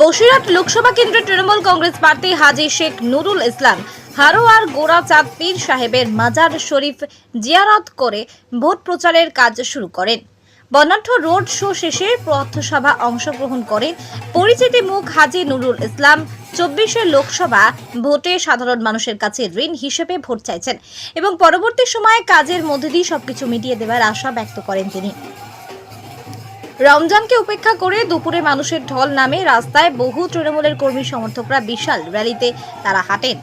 বসিরহাট লোকসভা কেন্দ্রের তৃণমূল কংগ্রেস প্রার্থী হাজি শেখ নুরুল ইসলাম হারোয়ার গোড়াচাঁদ পীর সাহেবের মাজার শরীফ জিয়ারত করে ভোট প্রচারের কাজ শুরু করেন। বর্ণাঢ্য রোড শো শেষে পথসভা অংশগ্রহণ করেন পরিচিতি মুখ হাজি নুরুল ইসলাম। চব্বিশে লোকসভা ভোটে সাধারণ মানুষের কাছে ঋণ হিসেবে ভোট চাইছেন এবং পরবর্তী সময়ে কাজের মধ্যে দিয়ে সবকিছু মিটিয়ে দেওয়ার আশা ব্যক্ত করেন তিনি। রমজানকে উপেক্ষা করে দুপুরে মানুষের ঢল নামে রাস্তায় বহু তৃণমূলের কর্মী সমর্থকরা বিশাল র্যালিতে তারা হাঁটেন।